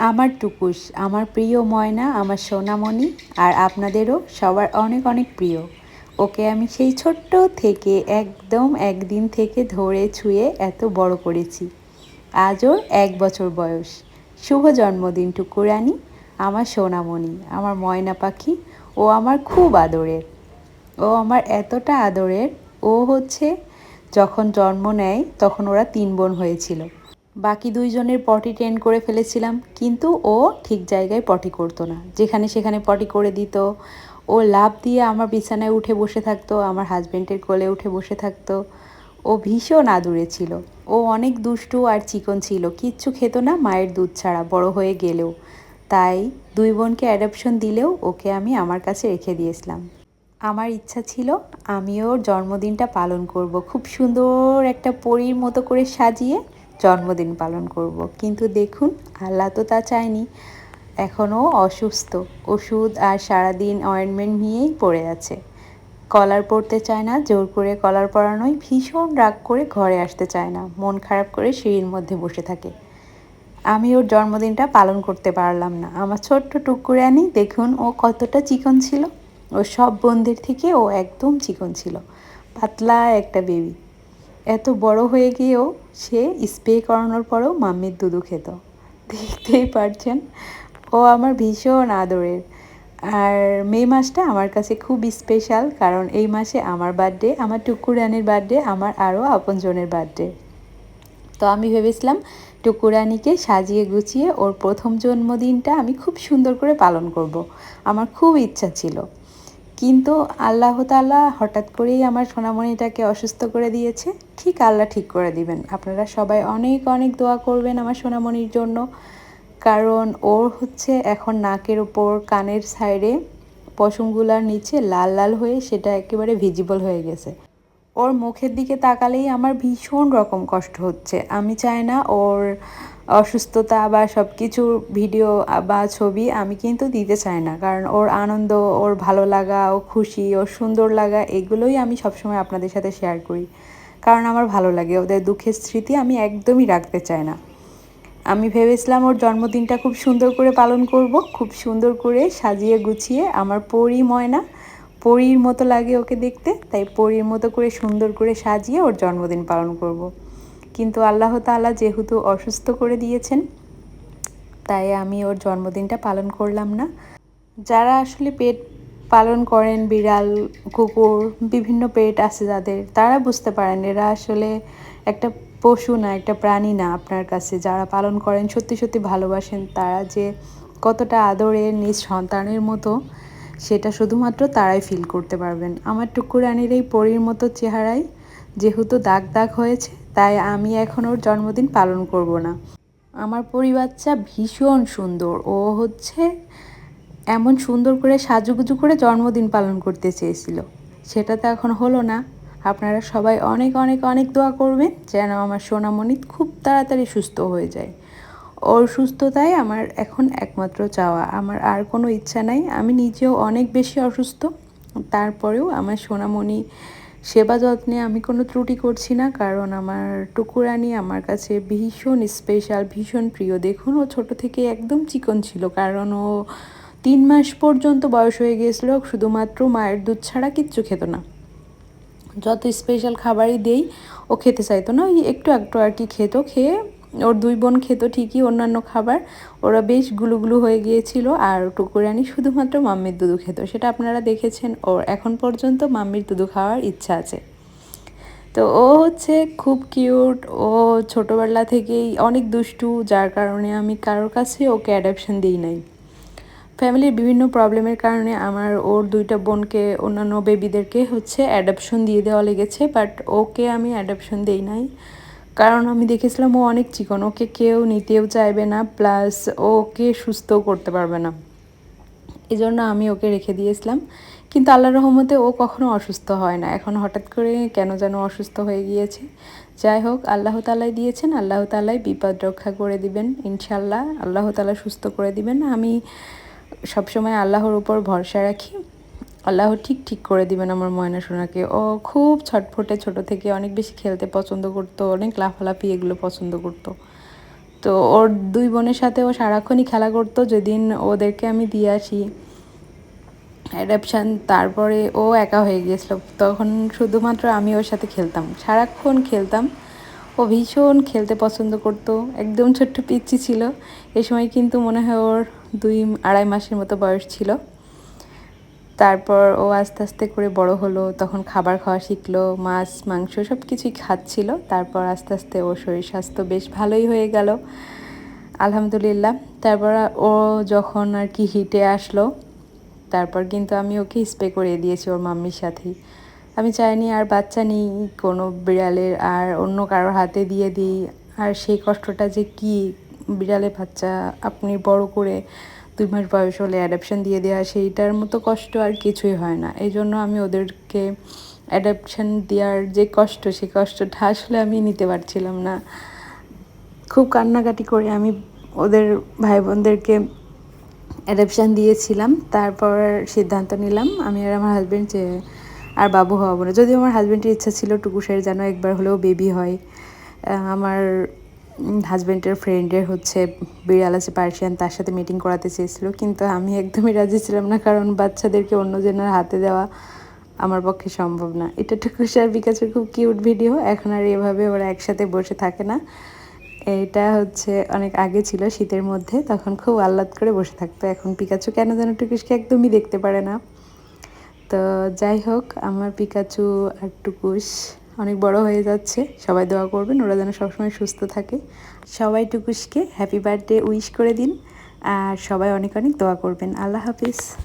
আমার টুকুস, আমার প্রিয় ময়না, আমার সোনামণি আর আপনাদেরও সবার অনেক অনেক প্রিয়। ওকে আমি সেই ছোট্ট থেকে একদম একদিন থেকে ধরে ছুঁয়ে এত বড় করেছি। আজ ওর এক বছর বয়স। শুভ জন্মদিন টুকুরানি আমার সোনামণি, আমার ময়না পাখি ও আমার খুব আদরের। ও আমার এতটা আদরের, ও হচ্ছে যখন জন্ম নেয় তখন ওরা তিন বোন হয়েছিল। বাকি দুইজনের পটি ট্রেন করে ফেলেছিলাম, কিন্তু ও ঠিক জায়গায় পটি করতো না। যেখানে সেখানে পটি করে দিত। ও লাভ দিয়ে আমার বিছানায় উঠে বসে থাকতো, আমার হাজব্যান্ডের কোলে উঠে বসে থাকতো। ও ভীষণ আদুরে ছিল। ও অনেক দুষ্টু আর চিকন ছিল। কিচ্ছু খেত না মায়ের দুধ ছাড়া, বড় হয়ে গেলেও। তাই দুই বোনকে অ্যাডাপশন দিলেও ওকে আমি আমার কাছে রেখে দিয়েছিলাম। আমার ইচ্ছা ছিল আমিও ওর জন্মদিনটা পালন করব। খুব সুন্দর একটা পরীর মতো করে সাজিয়ে জন্মদিন পালন করব। কিন্তু দেখুন, আল্লাহ তো তা চায়নি। এখনও অসুস্থ। ওষুধ আর সারাদিন অয়েন্টমেন্ট নিয়েই পড়ে আছে। কলার পড়তে চায় না, জোর করে কলার পরানোই ভীষণ রাগ করে ঘরে আসতে চায় না। মন খারাপ করে সিঁড়ির মধ্যে বসে থাকে। আমি ওর জন্মদিনটা পালন করতে পারলাম না। আমার ছোট্ট টুকুরে আনি দেখুন ও কতটা চিকন ছিল। ও সব বন্ধের থেকে ও একদম চিকন ছিল। পাতলা একটা বেবি এত বড় হয়ে গিয়েও সে স্প্রে করানোর পরেও মাম্মির দুধু খেত। দেখতেই পারছেন? ও আমার ভীষণ আদরের। আর মে মাসটা আমার কাছে খুব স্পেশাল কারণ এই মাসে আমার বার্থডে আমার টুকুরানির বার্থডে আমার আরও আপনজনের বার্থডে তো আমি ভেবেছিলাম টুকুরানিকে সাজিয়ে গুছিয়ে ওর প্রথম জন্মদিনটা আমি খুব সুন্দর করে পালন করব। আমার খুব ইচ্ছা ছিল। কিন্তু আল্লাহ তাল্লাহ হঠাৎ করেই আমার সোনামণিটাকে অসুস্থ করে দিয়েছে। ঠিক আল্লাহ ঠিক করে দিবেন। আপনারা সবাই অনেক অনেক দোয়া করবেন আমার সোনামণির জন্য। কারণ ওর হচ্ছে এখন নাকের ওপর কানের সাইডে পশমগুলার নিচে লাল লাল হয়ে সেটা একেবারে ভিজিবল হয়ে গেছে। ওর মুখের দিকে তাকালেই আমার ভীষণ রকম কষ্ট হচ্ছে। আমি চাই না ওর অসুস্থতা বা সব কিছুর ভিডিও বা ছবি আমি কিন্তু দিতে চাই না। কারণ ওর আনন্দ, ওর ভালো লাগা, ও খুশি, ওর সুন্দর লাগা, এগুলোই আমি সবসময় আপনাদের সাথে শেয়ার করি। কারণ আমার ভালো লাগে, ওদের দুঃখের স্মৃতি আমি একদমই রাখতে চাই না। আমি ভেবেছিলাম ওর জন্মদিনটা খুব সুন্দর করে পালন করব, খুব সুন্দর করে সাজিয়ে গুছিয়ে আমার পরি ময়না পরীর মতো লাগে ওকে দেখতে, তাই পরীর মতো করে সুন্দর করে সাজিয়ে ওর জন্মদিন পালন করব। কিন্তু আল্লাহ তালা যেহেতু অসুস্থ করে দিয়েছেন, তাই আমি ওর জন্মদিনটা পালন করলাম না যারা আসলে পেট পালন করেন, বিড়াল, কুকুর, বিভিন্ন পেট আছে যাদের, তারা বুঝতে পারেন এরা আসলে একটা পশু না, একটা প্রাণী না আপনার কাছে যারা পালন করেন সত্যি সত্যি ভালোবাসেন, তারা যে কতটা আদরের নিজ সন্তানের মতো সেটা শুধুমাত্র তারাই ফিল করতে পারবেন। আমার টুকুরানির এই পরীর মতো চেহারায় যেহেতু দাগ দাগ হয়েছে, তাই আমি এখন ওর জন্মদিন পালন করব না। আমার পরিবাচ্চা ভীষণ সুন্দর। ও হচ্ছে এমন সুন্দর করে সাজুগুজু করে জন্মদিন পালন করতে চেয়েছিল। সেটা তো এখন হলো না। আপনারা সবাই অনেক অনেক অনেক দোয়া করবেন যেন আমার সোনামণি খুব তাড়াতাড়ি সুস্থ হয়ে যায়। ওর আমার এখন একমাত্র চাওয়া। আমার আর কোনো ইচ্ছা নাই। আমি নিজেও অনেক বেশি অসুস্থ। তারপরেও আমার সোনামণি সেবা যত্নে আমি কোনো ত্রুটি করছি না। কারণ আমার টুকুরানি আমার কাছে ভীষণ স্পেশাল ভীষণ প্রিয়। দেখুন, ও ছোট থেকে একদম চিকন ছিল। কারণ ও তিন মাস পর্যন্ত বয়স হয়ে গিয়েছিল। শুধুমাত্র মায়ের দুধ ছাড়া কিচ্ছু খেত না। যত স্পেশাল খাবারই দেই, ও খেতে চাইতো না। ওই একটু একটু আর কি খেত। খেয়ে ওর দুই বোন খেত ঠিকই, অন্যান্য খাবার। ওরা বেশ গুলুগুলু হয়ে গিয়েছিল আর টুকুরানি শুধুমাত্র মাম্মির দুধু খেত। সেটা আপনারা দেখেছেন, ওর এখন পর্যন্ত মাম্মির দুধু খাওয়ার ইচ্ছা আছে। তো ও হচ্ছে খুব কিউট, ও ছোটোবেলা থেকেই অনেক দুষ্টু, যার কারণে আমি কারোর কাছে ওকে অ্যাডাপশন দিই নাই। ফ্যামিলির বিভিন্ন প্রবলেমের কারণে আমার ওর দুইটা বোনকে, অন্যান্য বেবিদেরকে হচ্ছে অ্যাডাপশন দিয়ে দেওয়া লেগেছে বাট ওকে আমি অ্যাডাপশন দিই নাই। কারণ আমি দেখেছিলাম ও অনেক চিকন, ওকে কেউ নিতেও চাইবে না, প্লাস ওকে সুস্থও করতে পারবে না। এই জন্য আমি ওকে রেখে দিয়েছিলাম। কিন্তু আল্লাহ রহমতে ও কখনো অসুস্থ হয় না। এখন হঠাৎ করে কেন যেন অসুস্থ হয়ে গিয়েছে। যাই হোক, আল্লাহ তালাই দিয়েছেন, আল্লাহ তালাই বিপদ রক্ষা করে দিবেন ইনশাল্লাহ আল্লাহ তালা সুস্থ করে দিবেন। আমি সবসময় আল্লাহর উপর ভরসা রাখি। আল্লাহ ঠিক ঠিক করে দিবেন আমার ময়না সোনাকে। ও খুব ছটফটে ছোট থেকে অনেক বেশি খেলতে পছন্দ করতো, অনেক লাফালাফি এগুলো পছন্দ করতো। তো ওর দুই বোনের সাথে ও সারাক্ষণই খেলা করতো, যেদিন ওদেরকে আমি দিয়ে আসি অ্যাডাপশান তারপরে ও একা হয়ে গিয়েছিল। তখন শুধুমাত্র আমি ওর সাথে খেলতাম, সারাক্ষণ খেলতাম। ও ভীষণ খেলতে পছন্দ করতো, একদম ছোট্ট পিচ্ছি ছিল। এ সময় কিন্তু মনে হয় ওর দুই আড়াই মাসের মতো বয়স ছিল। তারপর ও আস্তে আস্তে করে বড় হলো, তখন খাবার খাওয়া শিখলো, মাছ, মাংস সব কিছুই খাচ্ছিল, তারপর আস্তে আস্তে ওর শরীর স্বাস্থ্য বেশ ভালোই হয়ে গেল। আলহামদুলিল্লাহ। তারপর ও যখন আর কি হিটে আসলো, তারপর কিন্তু আমি ওকে স্প্রে করে দিয়েছি ওর মাম্মির সাথেই। আমি চাইনি আর বাচ্চা নেই, কোনো বিড়ালের আর অন্য কারোর হাতে দিয়ে দিই। আর সেই কষ্টটা যে কি, বিড়ালের বাচ্চা, আপনি বড় করে দুই মাস বয়স হলে অ্যাডাপশন দিয়ে দেওয়া সেইটার মতো কষ্ট আর কিছুই হয় না। এই জন্য আমি ওদেরকে অ্যাডাপশন দেওয়ার যে কষ্ট, সেই কষ্টটা আসলে আমি নিতে পারছিলাম না। খুব কান্নাকাটি করে আমি ওদের ভাই বোনদেরকে অ্যাডাপশান দিয়েছিলাম, তারপর সিদ্ধান্ত নিলাম আমি আর আমার হাজব্যান্ড যে আর বাবু হওয়াবো না। যদিও আমার হাজব্যান্ডের ইচ্ছা ছিল টুকুসের যেন একবার হলেও বেবি হয়। আমার হাজব্যান্ডের ফ্রেন্ডের হচ্ছে বিড়াল আছে পার্সিয়ান, তার সাথে মিটিং করাতে চেয়েছিল। কিন্তু আমি একদমই রাজি ছিলাম না, কারণ বাচ্চাদেরকে অন্যজনের হাতে দেওয়া আমার পক্ষে সম্ভব না। এটা টুকুস আর বিকাশের খুব কিউট ভিডিও এখন আর এভাবে ওরা একসাথে বসে থাকে না। এটা হচ্ছে অনেক আগে ছিল শীতের মধ্যে, তখন খুব আহ্লাদ করে বসে থাকতো। এখন পিকাচু কেন যেন টুকুসকে একদমই দেখতে পারে না। তো যাই হোক, আমার পিকাচু আর টুকুস অনেক বড় হয়ে যাচ্ছে। সবাই দোয়া করবেন, ওরা যেন সবসময় সুস্থ থাকে। সবাই টুকুসকে হ্যাপি বার্থডে উইশ করে দিন। আর সবাই অনেক অনেক দোয়া করবেন। আল্লাহ হাফিজ।